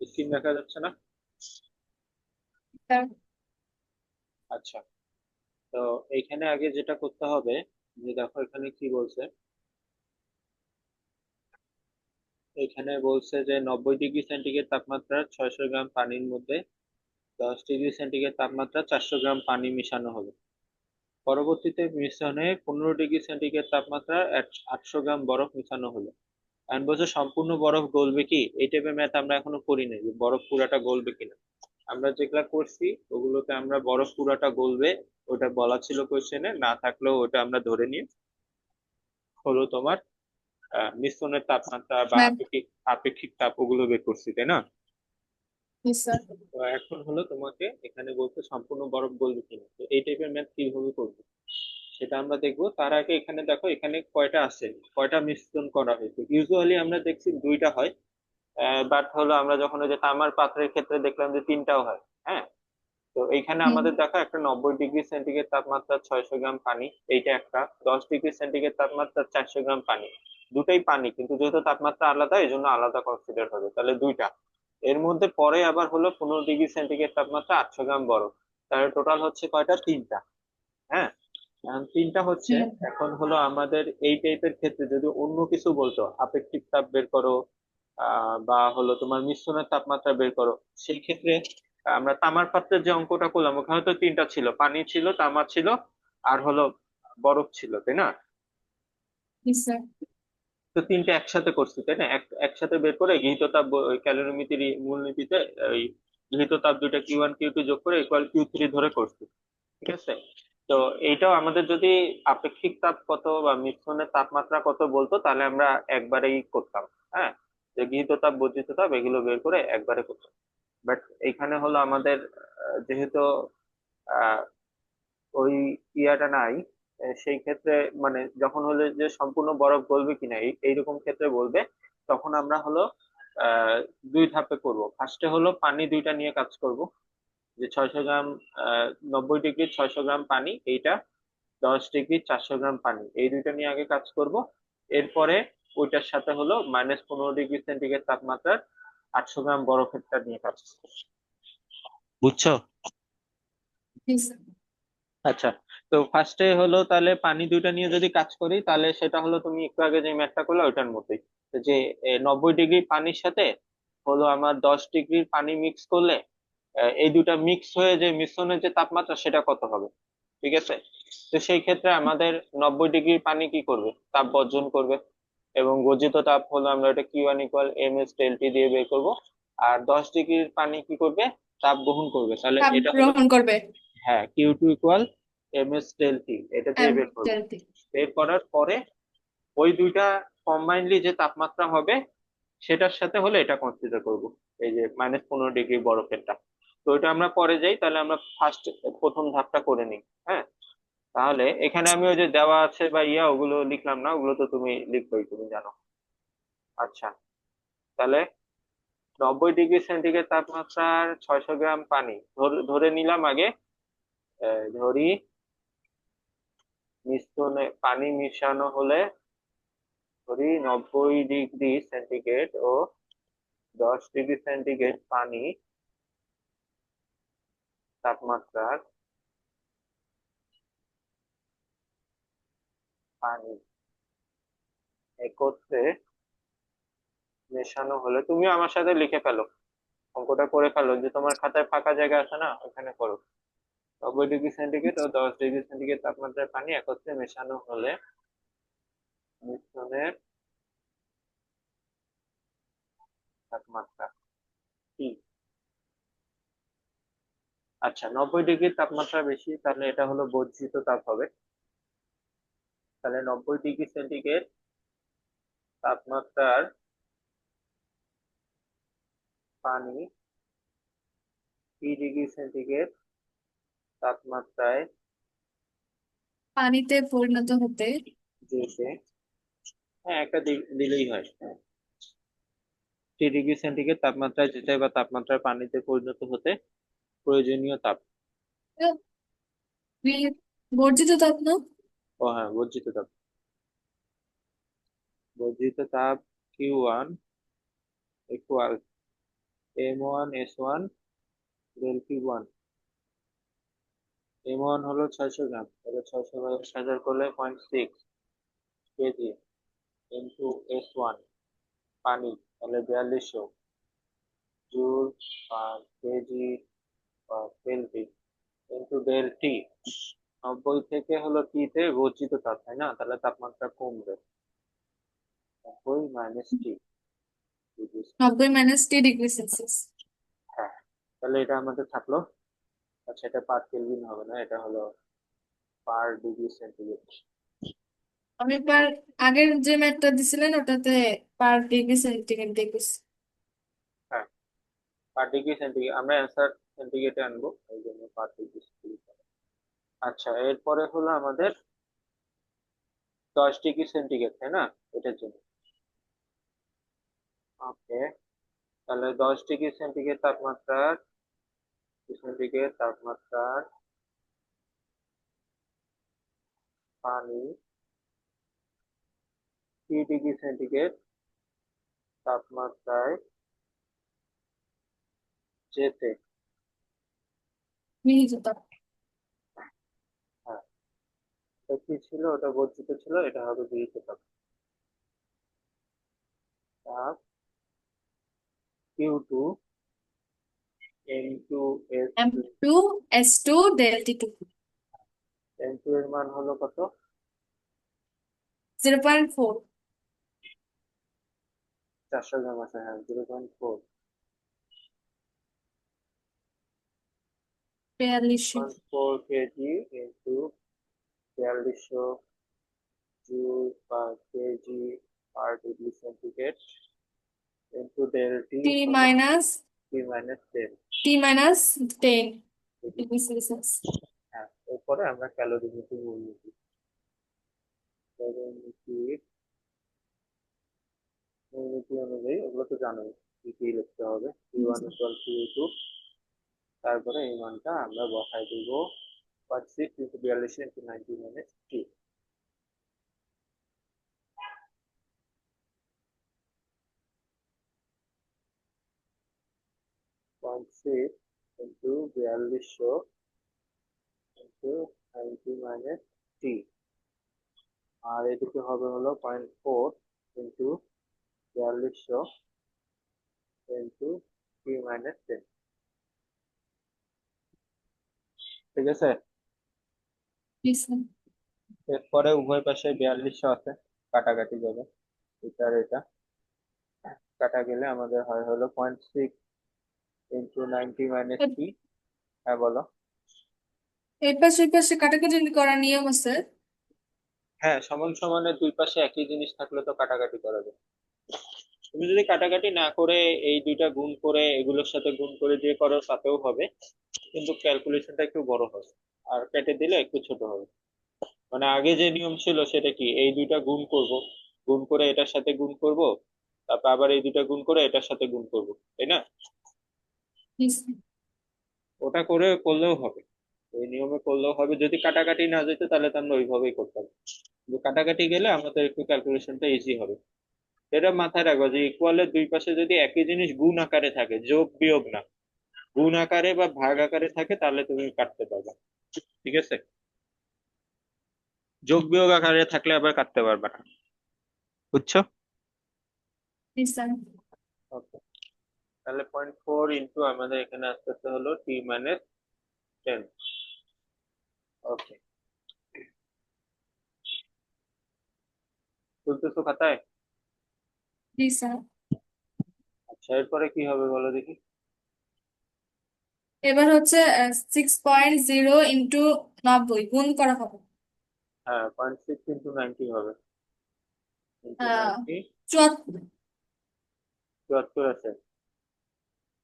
Screen দেখা যাচ্ছে না? হ্যাঁ। আচ্ছা। তো এইখানে আগে যেটা করতে হবে যে দেখো এখানে কি বলছে? এখানে বলছে যে নব্বই ডিগ্রি সেন্টিগ্রেড তাপমাত্রা ছয়শো গ্রাম পানির মধ্যে দশ ডিগ্রি সেন্টিগ্রেড তাপমাত্রা চারশো গ্রাম পানি মিশানো হবে। পরবর্তীতে মিশ্রণে পনেরো ডিগ্রি সেন্টিগ্রেড তাপমাত্রা আটশো গ্রাম বরফ মিশানো হলো। এখন বলছে সম্পূর্ণ বরফ গলবে কি? এই টাইপের ম্যাথ আমরা এখনও করি নাই যে বরফ পুরাটা গলবে কিনা। আমরা যেগুলা করছি ওগুলোতে আমরা বরফ পুরাটা গলবে ওটা বলা ছিল কোয়েশ্চেনে না থাকলেও ওটা আমরা ধরে নিই। হলো তোমার মিশ্রণের তাপমাত্রা বা আপেক্ষিক আপেক্ষিক তাপ ওগুলো বের করছি তাই না? তো এখন হলো তোমাকে এখানে বলতে সম্পূর্ণ বরফ গলবে কিনা। তো এই টাইপের ম্যাথ কীভাবে করবে? সেটা আমরা দেখব। তার আগে এখানে দেখো এখানে কয়টা আছে? কয়টা মিশ্রণ করা হয়েছে? ইউজুয়ালি আমরা দেখছি দুইটা হয়। বাট হলো আমরা যখন ওই যে তামার পাত্রের ক্ষেত্রে দেখলাম যে তিনটাও হয় হ্যাঁ? তো এইখানে আমাদের দেখো একটা নব্বই ডিগ্রি সেন্টিগ্রেড তাপমাত্রা ছয়শো গ্রাম পানি এইটা একটা। দশ ডিগ্রি সেন্টিগ্রেড তাপমাত্রা চারশো গ্রাম পানি। দুটাই পানি কিন্তু যেহেতু তাপমাত্রা আলাদা এই জন্য আলাদা কনসিডার হবে। তাহলে দুইটা। এর মধ্যে পরে আবার হলো পনেরো ডিগ্রি সেন্টিগ্রেড তাপমাত্রা আটশো গ্রাম বরফ। তাহলে টোটাল হচ্ছে কয়টা? তিনটা। হ্যাঁ? তিনটা হচ্ছে এখন হলো আমাদের এই টাইপের ক্ষেত্রে যদি অন্য কিছু বলতো আপেক্ষিক তাপ বের করো আহ বা হলো তোমার মিশ্রণের তাপমাত্রা বের করো সেই ক্ষেত্রে আমরা তামার পাত্রের যে অঙ্কটা করলাম ওখানে তো তিনটা ছিল পানি ছিল তামা ছিল আর হলো বরফ ছিল তাই না. তো তিনটে একসাথে করছি তাই না? এক একসাথে বের করে গৃহীত তাপ ক্যালোরিমিতির মূলনীতিতে ওই গৃহীত তাপ দুইটা কিউ ওয়ান কিউ টু যোগ করে ইকুয়াল কিউ থ্রি ধরে করছি ঠিক আছে? তো এইটাও আমাদের যদি আপেক্ষিক তাপ কত বা মিশ্রণের তাপমাত্রা কত বলতো, তাহলে আমরা একবারেই করতাম হ্যাঁ? যে গৃহীত তাপ, বর্জিত তাপ, এগুলো বের করে একবারে করতাম। বাট এইখানে হলো আমাদের যেহেতু ওই ইয়াটা নাই সেই ক্ষেত্রে মানে যখন হলো যে সম্পূর্ণ বরফ গলবে কিনা, এই, এইরকম ক্ষেত্রে বলবে, তখন আমরা হলো দুই ধাপে করব। ফার্স্টে হলো পানি দুইটা নিয়ে কাজ করব। যে ছয়শো গ্রাম আহ নব্বই ডিগ্রি ছয়শো গ্রাম পানি এইটা দশ ডিগ্রি চারশো গ্রাম পানি এই দুইটা নিয়ে আগে কাজ করব। এরপরে ওইটার সাথে হলো মাইনাস পনেরো ডিগ্রি সেন্টিগ্রেড তাপমাত্রার আটশো গ্রাম বরফেরটা নিয়ে কাজ বুঝছ? আচ্ছা তো ফার্স্টে হলো তাহলে পানি দুইটা নিয়ে যদি কাজ করি তাহলে সেটা হলো তুমি একটু আগে যে ম্যাথটা করলে ওইটার মতোই যে নব্বই ডিগ্রি পানির সাথে হলো আমার দশ ডিগ্রির পানি মিক্স করলে এই দুটা মিক্স হয়ে যে মিশ্রণের যে তাপমাত্রা সেটা কত হবে? ঠিক আছে? তো সেই ক্ষেত্রে আমাদের নব্বই ডিগ্রি পানি কি করবে? তাপ বর্জন করবে। এবং গর্জিত তাপ হলো আমরা এটা Q one equal M S T দিয়ে বের করব। আর দশ ডিগ্রির পানি কি করবে? তাপ গ্রহণ করবে। তাহলে এটা গ্রহণ করবে। হ্যাঁ Q two equal M S T এটা দিয়ে বের করবে। বের করার পরে ওই দুইটা কম্বাইনলি যে তাপমাত্রা হবে সেটার সাথে হলে এটা কনসিডার করব। এই যে মাইনাস পনেরো ডিগ্রি বরফেরটা। তো ওইটা আমরা পরে যাই, তাহলে আমরা ফার্স্ট প্রথম ধাপটা করে নিই হ্যাঁ? তাহলে এখানে আমি ওই যে দেওয়া আছে বা ইয়া, ওগুলো লিখলাম না, ওগুলো তো তুমি লিখবোই তুমি জানো। আচ্ছা তাহলে নব্বই ডিগ্রি সেন্টিগ্রেড তাপমাত্রার ছয়শো গ্রাম পানি, ধর- নিলাম আগে ধরি, মিশ্রণে, পানি মিশানো হলে, ধরি নব্বই ডিগ্রি সেন্টিগ্রেড ও দশ ডিগ্রি সেন্টিগ্রেড পানি তাপমাত্রার পানি একত্রে মেশানো হলে তুমি আমার সাথে লিখে ফেলো। অঙ্কটা করে ফেলো যে তোমার খাতায় ফাঁকা জায়গা আছে না, ওখানে করো। নব্বই ডিগ্রি সেন্টিগ্রেড ও দশ ডিগ্রি সেন্টিগ্রেড তাপমাত্রার পানি একত্রে মেশানো হলে মিশ্রণের তাপমাত্রা কি আচ্ছা নব্বই ডিগ্রি তাপমাত্রা বেশি তাহলে এটা হলো বর্জিত তাপ হবে। তাহলে নব্বই ডিগ্রি সেন্টিগ্রেড তাপমাত্রার পানি ত্রিশ ডিগ্রি সেন্টিগ্রেড তাপমাত্রায় পানিতে পরিণত হতে যেতে হ্যাঁ একটা দিলেই হয়। হ্যাঁ থ্রি ডিগ্রি সেন্টিগ্রেড তাপমাত্রায় যেতে বা তাপমাত্রায় পানিতে পরিণত হতে প্রয়োজনীয় তাপ। বর্জিত তাপ না? ও হ্যাঁ বর্জিত তাপ। বর্জিত তাপ Q one equal M one S one del P one M one হলো ছয়শো গ্রাম তাহলে ছয়শো হাজার করলে point six kg into S one পানি তাহলে বিয়াল্লিশশো। Joule per kg per into del T নব্বই থেকে হলো টি তে বর্জিত তাপ তাই না? তাহলে তাপমাত্রা কমবে। নব্বই মাইনাস টি নব্বই মাইনাস টি ডিগ্রি সেলসিয়াস হ্যাঁ তাহলে এটা আমাদের থাকল। আচ্ছা এটা পার কেলভিন হবে না এটা হলো পার ডিগ্রি সেন্টিগ্রেড আমি পার আগের যে ম্যাথটা দিছিলেন ওটাতে পার ডিগ্রি সেন্টিগ্রেড দেখেছি হ্যাঁ পার ডিগ্রি সেন্টিগ্রেড আমরা অ্যান্সার সেন্টিগ্রেডে আনব। এই জন্য আচ্ছা এরপরে হলো আমাদের দশ ডিগ্রি সেন্টিগ্রেড তাই না? এটার জন্য। ওকে তাহলে দশ ডিগ্রি সেন্টিগ্রেড তাপমাত্রার? সেন্টিগ্রেড তাপমাত্রার? পানি। থ্রি ডিগ্রি সেন্টিগ্রেড তাপমাত্রায় যেতে? মিহিত তাপ হ্যাঁ কি ছিল? ওটা বর্জিত ছিল এটা হবে গৃহীত তাপ Q two M two S M two S two del T two M two এর মান হলো কত? জিরো পয়েন্ট ফোর চারশো গ্রাম আছে হ্যাঁ জিরো পয়েন্ট ফোর বিয়াল্লিশশো ফোর কেজি ইন্টু বিয়াল্লিশশো joule per kg per degree centigrade into del T T minus T minus ten T minus ten degree Celsius হ্যাঁ এরপরে আমরা ক্যালোরিমিতি মূলনীতি ক্যালোরিমিতি মূলনীতি অনুযায়ী ওগুলো তো জানোই কি কি লিখতে হবে। Q one equal Q two তারপরে এই মানটা আমরা বসাই দিব বিয়াল্লিশ টি পয়েন্ট টি আর এদিকে হবে হলো পয়েন্ট ফোর ইন্টু বিয়াল্লিশশো ইন্টু টি মাইনাস টেন ঠিক আছে? এরপরে উভয় পাশে বিয়াল্লিশশো আছে কাটাকাটি যাবে। এটা আর এটা। কাটা গেলে আমাদের হয় হলো point six into ninety minus T হ্যাঁ বলো। এই পাশে এই পাশে কাটাকাটি করার নিয়ম আছে? হ্যাঁ সমান সমানের দুই পাশে একই জিনিস থাকলে তো কাটাকাটি করা যায়। তুমি যদি কাটাকাটি না করে এই দুইটা গুণ করে এগুলোর সাথে গুণ করে দিয়ে করো তাতেও হবে। কিন্তু ক্যালকুলেশনটা একটু বড় হবে। আর কেটে দিলে একটু ছোট হবে। মানে আগে যে নিয়ম ছিল সেটা কি? এই দুইটা গুণ করব। গুণ করে এটার সাথে গুণ করব তারপর আবার এই দুইটা গুণ করে এটার সাথে গুণ করব তাই না? ওটা করে করলেও হবে। ওই নিয়মে করলেও হবে। যদি কাটাকাটি না যেত তাহলে তো আমরা ওইভাবেই করতাম। কিন্তু কাটাকাটি গেলে আমাদের একটু ক্যালকুলেশনটা ইজি হবে। এটা মাথায় রাখব যে ইকুয়ালের দুই পাশে যদি একই জিনিস গুণ আকারে থাকে যোগ বিয়োগ না। গুণ আকারে বা ভাগ আকারে থাকে তাহলে তুমি কাটতে পারবে। ঠিক আছে? যোগ বিয়োগ আকারে থাকলে আবার কাটতে পারবে না। বুঝছ? ওকে। তাহলে পয়েন্ট ফোর ইন্টু আমাদের এখানে আস্তে আস্তে হলো টি মাইনাস টেন ওকে। তুলতেছো খাতায়? জি স্যার। আচ্ছা এরপরে কি হবে বলো দেখি। এবার হচ্ছে সিক্স পয়েন্ট জিরো ইন্টু নব্বই গুণ করা হবে। হ্যাঁ পয়েন্ট সিক্স ইন্টু নাইনটি হবে। চুয়াত্তর। চুয়াত্তর আছে।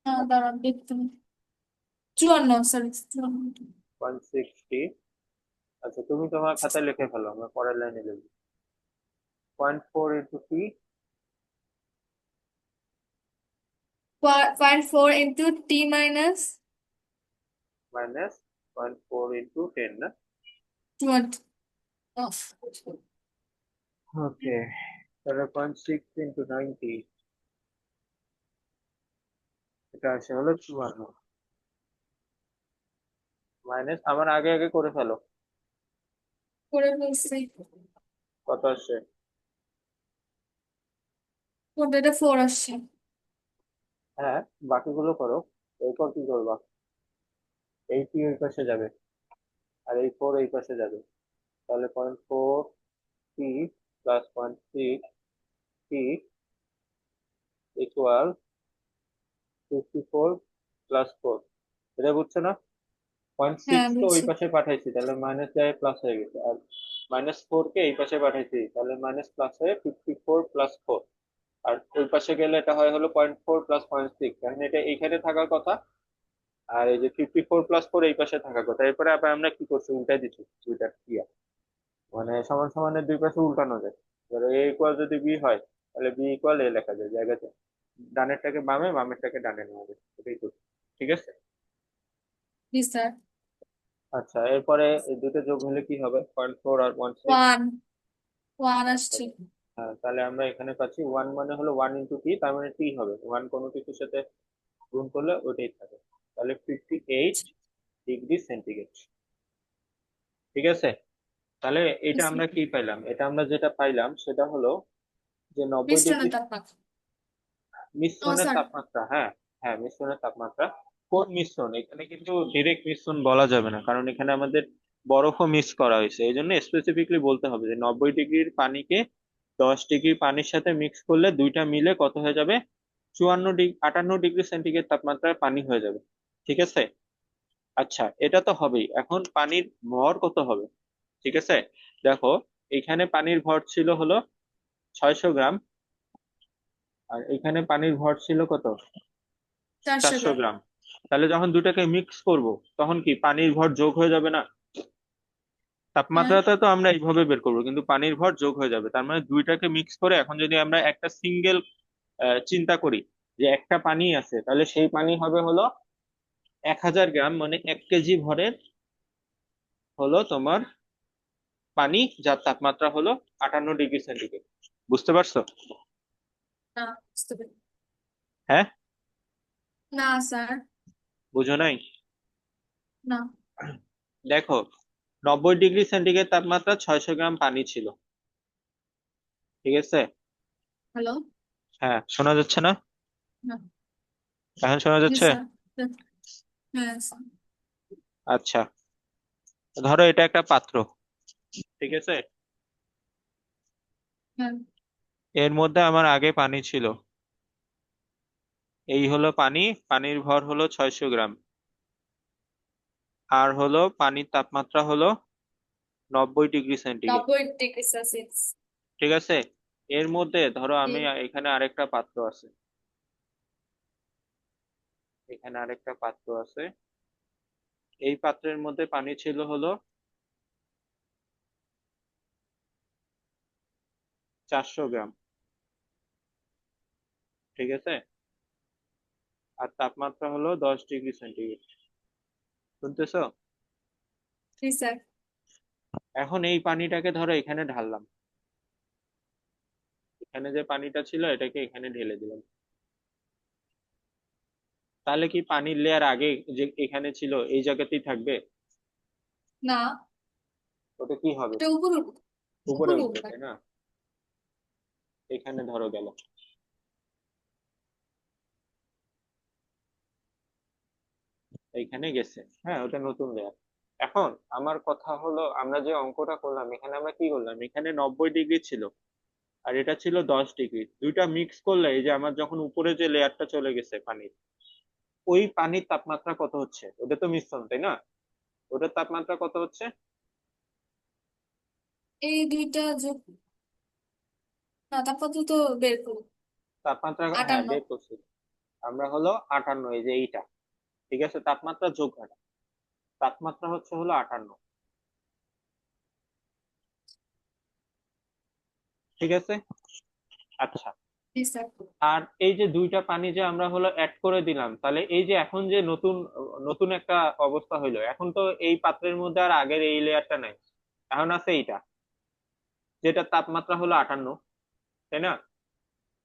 আহ, দাঁড়ান দেখতে। চুয়ান্ন সরি চুয়ান্ন। পয়েন্ট সিক্সটি আচ্ছা তুমি তোমার খাতায় লিখে ফেলো আমরা পরের লাইনে লিখব point four into T point four into T minus minus point four into ten না ওকে তাহলে পয়েন্ট সিক্স ইন্টু নাইনটি এটা এটা আসে হলো চুয়ান্ন. মাইনাস আমার আগে আগে করে ফেলো। করে ফেলছি। কত আসছে? কোনটা এটা ফোর আসছে। হ্যাঁ বাকিগুলো করো। এরপর কি করবা? এই থ্রি ওই পাশে যাবে। আর এই ফোর এই পাশে যাবে। তাহলে point four three plus point six three equal fifty four plus four এটা বুঝছ না? পয়েন্ট হ্যাঁ সিক্স তো ওই পাশে পাঠাইছি তাহলে মাইনাস যায় প্লাস হয়ে গেছে। আর মাইনাস ফোর কে এই পাশে পাঠাইছি তাহলে মাইনাস প্লাস হয়ে ফিফটি ফোর প্লাস ফোর আর ওই পাশে গেলে এটা হয় হলো point four plus point six কারণ এটা এইখানে থাকার কথা আর এই যে ফিফটি ফোর প্লাস ফোর এই পাশে থাকার কথা। এরপরে আবার আমরা কি করছি? উল্টাই দিচ্ছি। দুইটা ক্রিয়া মানে সমান সমানের দুই পাশে উল্টানো যায়। ধরো এ ইকুয়াল যদি বি হয় তাহলে বি ইকুয়াল এ লেখা যায়। জায়গাতে ডানেরটাকে বামে বামেরটাকে ডানে নেওয়া যায়। এটাই করছি। ঠিক আছে? জি স্যার। আচ্ছা এরপরে এই দুটো যোগ হলে কি হবে? পয়েন্ট ফোর আর ওয়ান সিক্স ওয়ান ওয়ান আসছে। হ্যাঁ তাহলে আমরা এখানে পাচ্ছি ওয়ান মানে হলো ওয়ান ইন্টু টি তার মানে টি হবে। ওয়ান কোনো কিছুর সাথে গুণ করলে ওইটাই থাকে। তাহলে ফিফটি এইট ডিগ্রি সেন্টিগ্রেড ঠিক আছে? তাহলে এটা আমরা কি পাইলাম? এটা আমরা যেটা পাইলাম সেটা হলো যে নব্বই ডিগ্রি মিশ্রণের তাপমাত্রা হ্যাঁ হ্যাঁ মিশ্রণের তাপমাত্রা। কোন মিশ্রণ? এখানে কিন্তু ডিরেক্ট মিশ্রণ বলা যাবে না কারণ এখানে আমাদের বরফও মিক্স করা হয়েছে। এই জন্য স্পেসিফিকলি বলতে হবে যে নব্বই ডিগ্রির পানিকে দশ ডিগ্রি পানির সাথে মিক্স করলে দুইটা মিলে কত হয়ে যাবে? চুয়ান্ন ডিগ্রি আটান্ন ডিগ্রি সেন্টিগ্রেড তাপমাত্রায় পানি হয়ে যাবে। ঠিক আছে? আচ্ছা এটা তো হবেই। এখন পানির ভর কত হবে? ঠিক আছে? দেখো এখানে পানির ভর ছিল হলো ছয়শো গ্রাম আর এখানে পানির ভর ছিল কত? চারশো গ্রাম। তাহলে যখন দুটাকে মিক্স করব তখন কি পানির ভর যোগ হয়ে যাবে না? তাপমাত্রাটা তো আমরা এইভাবে বের করব কিন্তু পানির ভর যোগ হয়ে যাবে। তার মানে দুইটাকে মিক্স করে এখন যদি আমরা একটা সিঙ্গেল চিন্তা করি যে একটা পানি আছে তাহলে সেই পানি হবে হলো এক হাজার গ্রাম মানে এক কেজি ভরের হলো তোমার পানি যার তাপমাত্রা হলো আটান্ন ডিগ্রি সেন্টিগ্রেড। বুঝতে পারছ? হ্যাঁ? না স্যার। বুঝো নাই? না। দেখো নব্বই ডিগ্রি সেন্টিগ্রেড তাপমাত্রা ছয়শো গ্রাম পানি ছিল। ঠিক আছে? হ্যালো? হ্যাঁ শোনা যাচ্ছে না? না। এখন শোনা যাচ্ছে? হ্যাঁ। আচ্ছা। ধরো এটা একটা পাত্র ঠিক আছে? হ্যাঁ। এর মধ্যে আমার আগে পানি ছিল। এই হলো পানি পানির ভর হলো ছয়শো গ্রাম। আর হলো পানির তাপমাত্রা হলো নব্বই ডিগ্রি সেন্টিগ্রেড। নব্বই ডিগ্রি সেলসিয়াস। ঠিক আছে? এর মধ্যে ধরো আমি এখানে আরেকটা পাত্র আছে। এখানে আরেকটা পাত্র আছে। এই পাত্রের মধ্যে পানি ছিল হলো চারশো গ্রাম। ঠিক আছে? আর তাপমাত্রা হলো দশ ডিগ্রি সেন্টিগ্রেড। শুনতেছো? এখন এই পানিটাকে ধরো এখানে ঢাললাম। এখানে যে পানিটা ছিল এটাকে এখানে ঢেলে দিলাম। তাহলে কি পানির লেয়ার আগে যে এখানে ছিল এই জায়গাতেই থাকবে? না। ওটা কি হবে? উপরে উপরে উঠবে উঠবে। তাই না? এখানে ধরো গেল। এইখানে গেছে। হ্যাঁ ওটা নতুন লেয়ার এখন আমার কথা হলো আমরা যে অঙ্কটা করলাম এখানে আমরা কি করলাম? এখানে নব্বই ডিগ্রি ছিল আর এটা ছিল দশ ডিগ্রি দুইটা মিক্স করলে এই যে আমার যখন উপরে যে লেয়ারটা চলে গেছে পানির ওই পানির তাপমাত্রা কত হচ্ছে? ওটা তো মিশ্রণ তাই না? ওটার তাপমাত্রা কত হচ্ছে? এই দুইটা যোগ না তাপমাত্রা তো বের করব তাপমাত্রা হ্যাঁ। বের করছি। আমরা হলো আটান্ন এই যে এইটা। ঠিক আছে? তাপমাত্রা যোগ ঘটা তাপমাত্রা হচ্ছে হলো আটান্ন। ঠিক আছে? আচ্ছা। আর এই যে দুইটা পানি যে আমরা হলো অ্যাড করে দিলাম তাহলে এই যে এখন যে নতুন নতুন একটা অবস্থা হইল এখন তো এই পাত্রের মধ্যে আর আগের এই লেয়ারটা নাই। এখন আছে এইটা যেটা তাপমাত্রা হলো আটান্ন তাই না?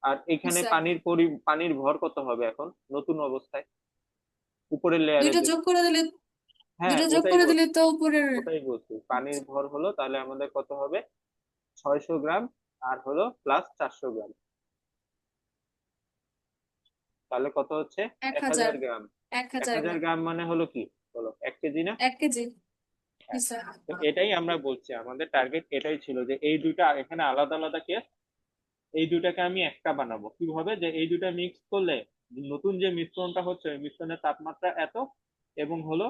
আর এখানে পানির পরি পানির ভর কত হবে এখন নতুন অবস্থায়? উপরের লেয়ারে যোগ করে দিলে হ্যাঁ যোগ করে দিলে তো উপরের ওটাই বলছি পানির ভর হলো তাহলে আমাদের কত হবে? ছয়শো গ্রাম আর হলো প্লাস চারশো গ্রাম। তাহলে কত হচ্ছে? এক হাজার। গ্রাম। এক হাজার গ্রাম। মানে হলো কি? বলো এক কেজি না? এক কেজি। হ্যাঁ। তো এটাই আমরা বলছি আমাদের টার্গেট এটাই ছিল যে এই দুইটা এখানে আলাদা আলাদা কেস এই দুইটাকে আমি একটা বানাবো। কীভাবে? যে এই দুইটা মিক্স করলে নতুন যে মিশ্রণটা হচ্ছে ওই মিশ্রণের তাপমাত্রা এত এবং হলো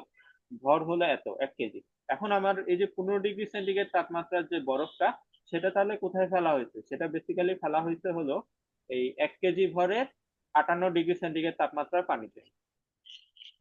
ভর হলো এত এক কেজি। এখন আমার এই যে পনেরো ডিগ্রি সেন্টিগ্রেড তাপমাত্রার যে বরফটা সেটা তাহলে কোথায় ফেলা হয়েছে? সেটা বেসিক্যালি ফেলা হয়েছে হলো এই এক কেজি ভরের আটান্ন ডিগ্রি সেন্টিগ্রেড তাপমাত্রার পানিতে।